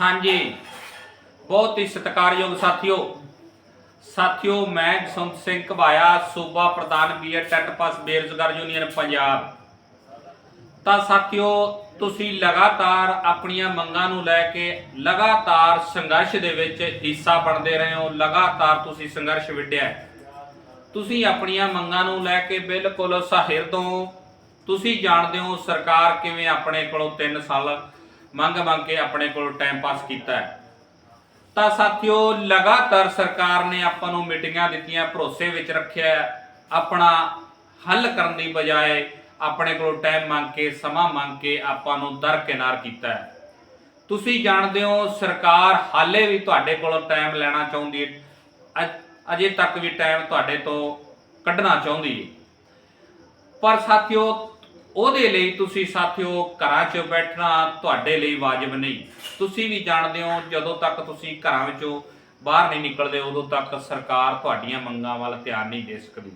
ਹਾਂਜੀ। ਬਹੁਤ ਹੀ ਸਤਿਕਾਰਯੋਗ ਸਾਥੀਓ। ਸਾਥੀਓ, ਮੈਂ ਜਸਵੰਤ ਸਿੰਘ ਘਵਾਇਆ, ਸੂਬਾ ਪ੍ਰਧਾਨ ਬੀਐਡ ਟੈਟ ਪਾਸ ਬੇਰੁਜ਼ਗਾਰ ਯੂਨੀਅਨ, ਪੰਜਾਬ। ਤਾਂ ਸਾਥੀਓ, ਤੁਸੀਂ ਲਗਾਤਾਰ ਆਪਣੀਆਂ ਮੰਗਾਂ ਨੂੰ ਲੈ ਕੇ ਲਗਾਤਾਰ ਸੰਘਰਸ਼ ਦੇ ਵਿੱਚ ਹਿੱਸਾ ਬਣਦੇ ਰਹੇ ਹੋ। ਲਗਾਤਾਰ ਤੁਸੀਂ ਸੰਘਰਸ਼ ਵਿੱਢਿਆ ਤੁਸੀਂ ਆਪਣੀਆਂ ਮੰਗਾਂ ਨੂੰ ਲੈ ਕੇ ਬਿਲਕੁਲ ਸਾਹਿਰ ਹੋ। ਤੁਸੀਂ ਜਾਣਦੇ ਹੋ ਸਰਕਾਰ ਕਿਵੇਂ ਆਪਣੇ ਕੋਲੋਂ 3 ਸਾਲ ਮੰਗ ਮੰਗ ਕੇ ਆਪਣੇ ਕੋਲ ਟਾਈਮ ਪਾਸ ਕੀਤਾ ਹੈ। ਤਾਂ ਸਾਥੀਓ, ਲਗਾਤਾਰ ਸਰਕਾਰ ਨੇ ਆਪਾਂ ਨੂੰ ਮੀਟਿੰਗਾਂ ਦਿੱਤੀਆਂ, ਭਰੋਸੇ ਵਿੱਚ ਰੱਖਿਆ ਆਪਣਾ ਹੱਲ ਕਰਨ ਦੀ ਬਜਾਏ ਆਪਣੇ ਕੋਲ ਟਾਈਮ ਮੰਗ ਕੇ, ਸਮਾਂ ਮੰਗ ਕੇ ਆਪਾਂ ਨੂੰ ਦਰਕਿਨਾਰ ਕੀਤਾ ਹੈ। ਤੁਸੀਂ ਜਾਣਦੇ ਹੋ, ਸਰਕਾਰ ਹਾਲੇ ਵੀ ਤੁਹਾਡੇ ਕੋਲੋਂ ਟਾਈਮ ਲੈਣਾ ਚਾਹੁੰਦੀ ਹੈ। ਅਜੇ ਤੱਕ ਵੀ ਟਾਈਮ ਤੁਹਾਡੇ ਤੋਂ ਕੱਢਣਾ ਚਾਹੁੰਦੀ ਹੈ। ਪਰ ਸਾਥੀਓ ਉਹਦੇ ਲਈ ਤੁਸੀਂ ਸਾਥੀਓ ਘਰਾਂ 'ਚ ਬੈਠਣਾ ਤੁਹਾਡੇ ਲਈ ਵਾਜਬ ਨਹੀਂ। ਤੁਸੀਂ ਵੀ ਜਾਣਦੇ ਹੋ, ਜਦੋਂ ਤੱਕ ਤੁਸੀਂ ਘਰਾਂ ਵਿੱਚੋਂ ਬਾਹਰ ਨਹੀਂ ਨਿਕਲਦੇ, ਉਦੋਂ ਤੱਕ ਸਰਕਾਰ ਤੁਹਾਡੀਆਂ ਮੰਗਾਂ ਵੱਲ ਧਿਆਨ ਨਹੀਂ ਦੇ ਸਕਦੀ।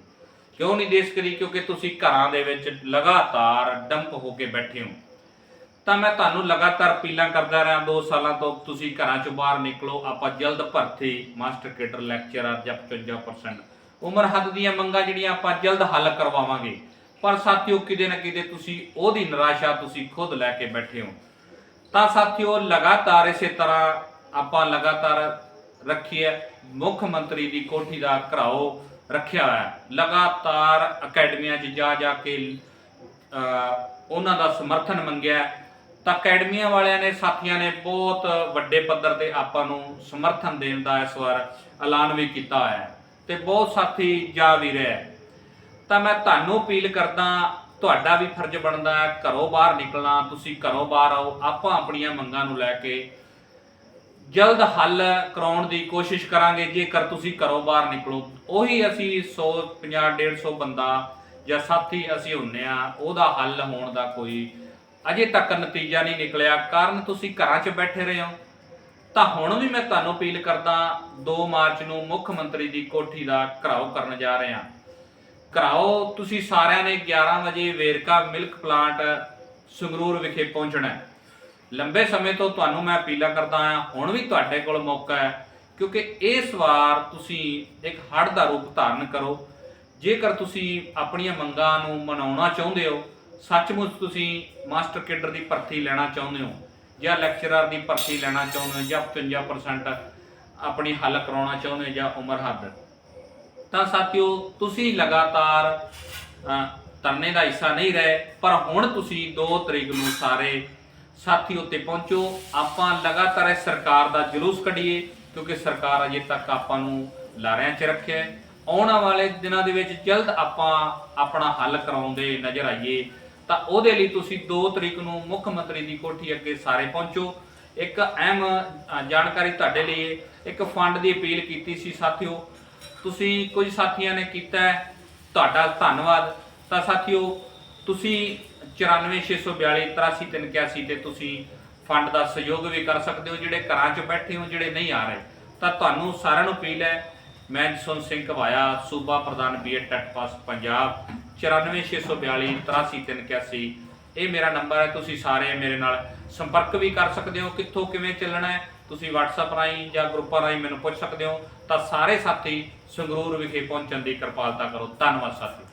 ਕਿਉਂ ਨਹੀਂ ਦੇ ਸਕਦੀ? ਕਿਉਂਕਿ ਤੁਸੀਂ ਘਰਾਂ ਦੇ ਵਿੱਚ ਲਗਾਤਾਰ ਡੰਪ ਹੋ ਕੇ ਬੈਠੇ ਹੋ। ਤਾਂ ਮੈਂ ਤੁਹਾਨੂੰ ਲਗਾਤਾਰ ਅਪੀਲਾਂ ਕਰਦਾ ਰਿਹਾ 2 ਸਾਲਾਂ ਤੋਂ ਤੁਸੀਂ ਘਰਾਂ ਚੋਂ ਬਾਹਰ ਨਿਕਲੋ, ਆਪਾਂ ਜਲਦ ਭਰਤੀ ਮਾਸਟਰ ਕੇਡਰ ਲੈਕਚਰਰ ਜਾਂ 55% ਉਮਰ ਹੱਦ ਦੀਆਂ ਮੰਗਾਂ ਜਿਹੜੀਆਂ ਆਪਾਂ ਜਲਦ ਹੱਲ ਕਰਵਾਵਾਂਗੇ। ਪਰ ਸਾਥੀਓ, ਕਿਤੇ ਨਾ ਕਿਤੇ ਤੁਸੀਂ ਉਹਦੀ ਨਿਰਾਸ਼ਾ ਤੁਸੀਂ ਖੁਦ ਲੈ ਕੇ ਬੈਠੇ ਹੋ। ਤਾਂ ਸਾਥੀਓ, ਲਗਾਤਾਰ ਇਸੇ ਤਰ੍ਹਾਂ ਆਪਾਂ ਲਗਾਤਾਰ ਰੱਖੀਏ, ਮੁੱਖ ਮੰਤਰੀ ਦੀ ਕੋਠੀ ਦਾ ਘਰਾਓ ਰੱਖਿਆ ਹੋਇਆ। ਹੈ। ਲਗਾਤਾਰ ਅਕੈਡਮੀਆਂ 'ਚ ਜਾ ਜਾ ਕੇ ਉਹਨਾਂ ਦਾ ਸਮਰਥਨ ਮੰਗਿਆ। ਤਾਂ ਅਕੈਡਮੀਆਂ ਵਾਲਿਆਂ ਨੇ, ਸਾਥੀਆਂ ਨੇ ਬਹੁਤ ਵੱਡੇ ਪੱਧਰ ਤੇ ਆਪਾਂ ਨੂੰ ਸਮਰਥਨ ਦੇਣ ਦਾ ਇਸ ਵਾਰ ਐਲਾਨ ਵੀ ਕੀਤਾ ਹੋਇਆ ਹੈ। ਤੇ ਬਹੁਤ ਸਾਥੀ ਜਾ ਵੀ ਰਹੇ ਤਾਂ ਮੈਂ ਤੁਹਾਨੂੰ ਅਪੀਲ ਕਰਦਾ, ਤੁਹਾਡਾ ਵੀ ਫਰਜ਼ ਬਣਦਾ ਹੈ ਘਰੋਂ ਬਾਹਰ ਨਿਕਲਣਾ, ਤੁਸੀਂ ਘਰੋਂ ਬਾਹਰ ਆਓ, ਆਪਾਂ ਆਪਣੀਆਂ ਮੰਗਾਂ ਨੂੰ ਲੈ ਕੇ ਜਲਦ ਹੱਲ ਕਰਾਉਣ ਦੀ ਕੋਸ਼ਿਸ਼ ਕਰਾਂਗੇ, ਜੇਕਰ ਤੁਸੀਂ ਘਰੋਂ ਬਾਹਰ ਨਿਕਲੋ। ਉਹੀ ਅਸੀਂ 100 50 150 ਬੰਦਾ ਜਾਂ ਸਾਥੀ ਅਸੀਂ ਹੁੰਨੇ ਆ, ਉਹਦਾ ਹੱਲ ਹੋਣ ਦਾ ਕੋਈ ਅਜੇ ਤੱਕ ਨਤੀਜਾ ਨਹੀਂ ਨਿਕਲਿਆ। ਕਾਰਨ ਤੁਸੀਂ ਘਰਾਂ 'ਚ ਬੈਠੇ ਰਹੇ ਹੋ। ਤਾਂ ਹੁਣ ਵੀ ਮੈਂ ਤੁਹਾਨੂੰ ਅਪੀਲ ਕਰਦਾ 2 ਮਾਰਚ ਨੂੰ ਮੁੱਖ ਮੰਤਰੀ ਦੀ ਕੋਠੀ ਦਾ ਘਰਾਓ ਕਰਨ ਜਾ ਰਹੇ ਹਾਂ। ਕਰਾਓ, ਤੁਸੀਂ ਸਾਰਿਆਂ ਨੇ 11 ਵਜੇ ਵੇਰਕਾ ਮਿਲਕ ਪਲਾਂਟ ਸੰਗਰੂਰ ਵਿਖੇ ਪਹੁੰਚਣਾ ਹੈ। ਲੰਬੇ ਸਮੇਂ ਤੋਂ ਤੁਹਾਨੂੰ ਮੈਂ ਅਪੀਲਾਂ ਕਰਦਾ ਹਾਂ, ਹੁਣ ਵੀ ਤੁਹਾਡੇ ਕੋਲ ਮੌਕਾ ਹੈ, ਕਿਉਂਕਿ ਇਸ ਵਾਰ ਤੁਸੀਂ ਇੱਕ ਹੜ੍ਹ ਦਾ ਰੂਪ ਧਾਰਨ ਕਰੋ। ਜੇਕਰ ਤੁਸੀਂ ਆਪਣੀਆਂ ਮੰਗਾਂ ਨੂੰ ਮਨਾਉਣਾ ਚਾਹੁੰਦੇ ਹੋ, ਸੱਚਮੁੱਚ ਤੁਸੀਂ ਮਾਸਟਰ ਕੇਡਰ ਦੀ ਭਰਤੀ ਲੈਣਾ ਚਾਹੁੰਦੇ ਹੋ, ਜਾਂ ਲੈਕਚਰਰ ਦੀ ਭਰਤੀ ਲੈਣਾ ਚਾਹੁੰਦੇ ਹੋ, ਜਾਂ 55% ਆਪਣੀ ਹੱਲ ਕਰਾਉਣਾ ਚਾਹੁੰਦੇ ਹੋ, ਜਾਂ ਉਮਰ ਹੱਦ। ਤਾਂ ਸਾਥੀਓ ਤੁਸੀਂ ਲਗਾਤਾਰ ਅ, ਧਰਨੇ ਦਾ ਹਿੱਸਾ ਨਹੀਂ ਰਹੇ ਪਰ ਹੁਣ ਤੁਸੀਂ 2 ਤਰੀਕ ਨੂੰ ਸਾਰੇ ਸਾਥੀ ਉੱਤੇ ਪਹੁੰਚੋ। ਆਪਾਂ ਲਗਾਤਾਰ ਇਸ ਸਰਕਾਰ ਦਾ ਜਲੂਸ ਕੱਢੀਏ ਕਿਉਂਕਿ ਸਰਕਾਰ ਅਜੇ ਤੱਕ ਆਪਾਂ ਨੂੰ ਲਾਰਿਆਂ 'ਚ ਰੱਖਿਆ ਆਉਣ ਵਾਲੇ ਦਿਨਾਂ ਦੇ ਵਿੱਚ ਜਲਦ ਆਪਾਂ ਆਪਣਾ ਹੱਲ ਕਰਾਉਂਦੇ ਨਜ਼ਰ ਆਈਏ। ਤਾਂ ਉਹਦੇ ਲਈ ਤੁਸੀਂ 2 ਤਰੀਕ ਨੂੰ ਮੁੱਖ ਮੰਤਰੀ ਦੀ ਕੋਠੀ ਅੱਗੇ ਸਾਰੇ ਪਹੁੰਚੋ। ਇੱਕ ਅਹਿਮ ਜਾਣਕਾਰੀ ਤੁਹਾਡੇ ਲਈ ਇੱਕ ਫੰਡ ਦੀ ਅਪੀਲ ਕੀਤੀ ਸੀ ਸਾਥੀਓ ਤੁਸੀਂ ਕੁਝ ਸਾਥੀਆਂ ਨੇ ਕੀਤਾ ਹੈ, ਤੁਹਾਡਾ ਧੰਨਵਾਦ। ਤਾਂ ਸਾਥੀਓ ਤੁਸੀਂ 94642 83381 ਤੇ ਤੁਸੀਂ ਫੰਡ ਦਾ ਸਹਿਯੋਗ ਵੀ ਕਰ ਸਕਦੇ ਹੋ ਜਿਹੜੇ ਘਰਾਂ 'ਚ ਬੈਠੇ ਹੋ ਜਿਹੜੇ ਨਹੀਂ ਆ ਰਹੇ। ਤਾਂ ਤੁਹਾਨੂੰ ਸਾਰਿਆਂ ਨੂੰ ਅਪੀਲ ਹੈ ਮੈਂ ਜਸਵੰਤ ਸਿੰਘ ਘਵਾਇਆ ਸੂਬਾ ਪ੍ਰਧਾਨ ਬੀਐਡ ਟੈਟ ਪਾਸ ਪੰਜਾਬ 94642 83381 ਇਹ ਮੇਰਾ ਨੰਬਰ ਹੈ ਤੁਸੀਂ ਸਾਰੇ ਮੇਰੇ ਨਾਲ ਸੰਪਰਕ ਵੀ ਕਰ ਸਕਦੇ ਹੋ ਕਿੱਥੋਂ ਕਿਵੇਂ ਚੱਲਣਾ ਹੈ ਤੁਸੀਂ WhatsApp ਰਾਹੀਂ ਜਾਂ ਗਰੁੱਪਾਂ ਰਾਹੀਂ ਮੈਨੂੰ ਪੁੱਛ ਸਕਦੇ ਹੋ, ਤਾਂ ਸਾਰੇ ਸਾਥੀ ਸੰਗਰੂਰ ਵਿਖੇ ਪਹੁੰਚਣ ਦੀ ਕਿਰਪਾਲਤਾ ਕਰੋ। ਧੰਨਵਾਦ ਸਾਥੀ